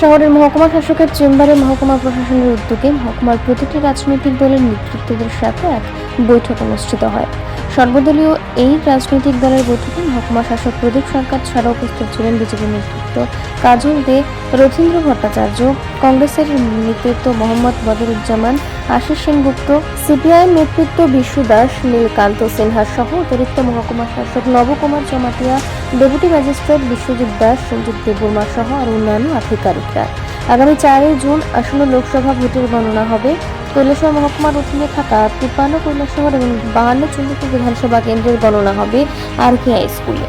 শহরের মহকুমা শাসকের চেম্বারে মহকুমা প্রশাসনের উদ্যোগে মহকুমার প্রতিটি রাজনৈতিক দলের নেতৃত্বদের সাথে এক বৈঠক অনুষ্ঠিত হয়। সর্বদলীয় এই রাজনৈতিক দলের বৈঠকে মহকুমা শাসক প্রদীপ সরকার ছাড়াও উপস্থিত ছিলেন বিজেপির নেতৃত্ব কাজল দে, রথীন্দ্র ভট্টাচার্য, কংগ্রেসের নেতৃত্ব মোহাম্মদ বদরুজ্জামান, আশিস সেনগুপ্ত, সিপিআইএম নেতৃত্ব বিশু দাস, নীলকান্ত সিনহা সহ অতিরিক্ত মহকুমা শাসক নবকুমার জমাতিয়া, ডেপুটি ম্যাজিস্ট্রেট বিশ্বজিৎ দাস সঞ্জিত দেববর্মা সহ আর অন্যান্য আধিকারিকরা। আগামী চারই জুন আসন্ন লোকসভা ভোটের গণনা হবে। কৈলাসহর মহকুমার অধীনে থাকা তিপ্পান্ন কৈলাসহর এবং বাহান্ন চন্দ্রপুর বিধানসভা কেন্দ্রের গণনা হবে আর কে হাই স্কুলে।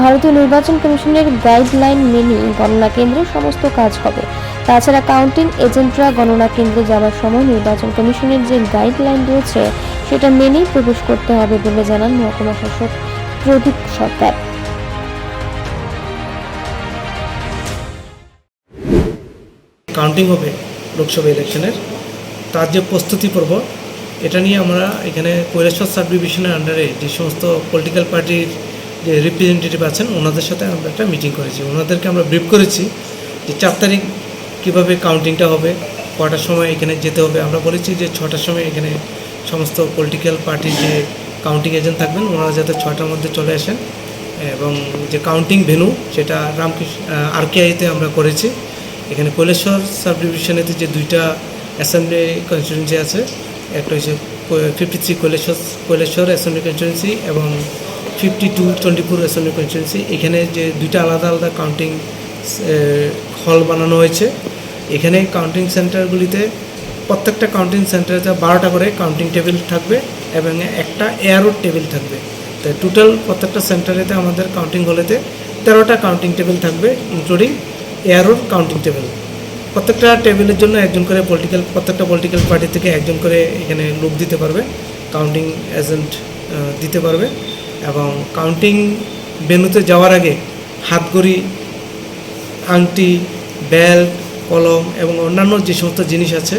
ভারতীয় নির্বাচন কমিশনের গাইডলাইন মেনে গণনা কেন্দ্রে সমস্ত কাজ হবে। তাছাড়া কাউন্টিং এজেন্টরা গণনা কেন্দ্রে যাওয়ার সময় নির্বাচন কমিশনের যে গাইডলাইন রয়েছে, সেটা মেনেই প্রবেশ করতে হবে বলে জানান মহকুমা শাসক প্রদীপ সরকার। কাউন্টিং হবে লোকসভা ইলেকশনের। তার যে প্রস্তুতি পর্ব, এটা নিয়ে আমরা এখানে কৈলাসর সাব ডিভিশনের আন্ডারে যে সমস্ত পলিটিক্যাল পার্টির যে রিপ্রেজেন্টেটিভ আছেন, ওনাদের সাথে আমরা একটা মিটিং করেছি। ওনাদেরকে আমরা ব্রিফ করেছি যে চার তারিখ কীভাবে কাউন্টিংটা হবে, কটার সময় এখানে যেতে হবে। আমরা বলেছি যে ছটার সময় এখানে সমস্ত পলিটিক্যাল পার্টির যে কাউন্টিং এজেন্ট থাকবেন, ওনারা যাতে ছটার মধ্যে চলে আসেন। এবং যে কাউন্টিং ভেনু সেটা রামকৃষ্ণ আরকেআইতে আমরা করেছি। এখানে কৈলেশ্বর সাব ডিভিশনেতে যে দুইটা অ্যাসেম্বলি কনস্টিটুয়েন্সি আছে। একটা হচ্ছে fifty three Kaileshwar Kaileshwar assembly constituency এবং ফিফটি টু টোয়েন্টিপুর অ্যাসেম্বলি কনস্টিটুয়েন্সি এখানে যে দুইটা আলাদা আলাদা কাউন্টিং হল বানানো হয়েছে। এখানে কাউন্টিং সেন্টারগুলিতে প্রত্যেকটা কাউন্টিং সেন্টারেতে বারোটা করে কাউন্টিং টেবিল থাকবে এবং একটা এয়ারোড টেবিল থাকবে। তো টোটাল প্রত্যেকটা সেন্টারেতে আমাদের কাউন্টিং হলেতে তেরোটা কাউন্টিং টেবিল থাকবে ইনক্লুডিং এয়ারোড কাউন্টিং টেবিল প্রত্যেকটা টেবিলের জন্য একজন করে পলিটিক্যাল প্রত্যেকটা পলিটিক্যাল পার্টি থেকে একজন করে এখানে লোক দিতে পারবে কাউন্টিং এজেন্ট দিতে পারবে এবং কাউন্টিং বেনুতে যাওয়ার আগে হাতগড়ি আংটি বেল্ট কলম এবং অন্যান্য যে সমস্ত জিনিস আছে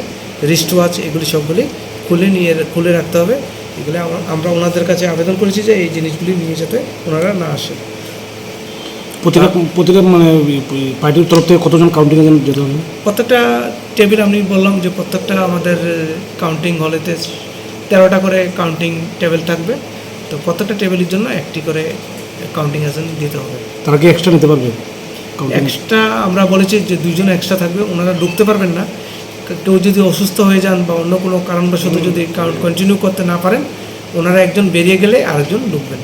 রিস্ট ওয়াচ এগুলি সবগুলি খুলে নিয়ে, খুলে রাখতে হবে। এগুলি আমরা আমরা ওনাদের কাছে আবেদন করেছি যে এই জিনিসগুলি নিয়ে যাতে ওনারা না আসে। প্রতিটা প্রতিটা মানে পার্টির তরফ থেকে কতজন কাউন্টিং এজেন্ট যেতে হবে? প্রত্যেকটা টেবিল আমি বললাম যে প্রত্যেকটা আমাদের কাউন্টিং হলেতে তেরোটা করে কাউন্টিং টেবিল থাকবে। তো প্রত্যেকটা টেবিলের জন্য একটি করে কাউন্টিং এজেন্ট দিতে হবে। তারা কি এক্সট্রা নিতে পারবে এক্সট্রা আমরা বলেছি যে দুইজন এক্সট্রা থাকবে ওনারা ঢুকতে পারবেন না। কেউ যদি অসুস্থ হয়ে যান বা অন্য কোনো কারণবশত যদি কাউন্ট কন্টিনিউ করতে না পারেন ওনারা একজন বেরিয়ে গেলে আরেকজন ঢুকবেন।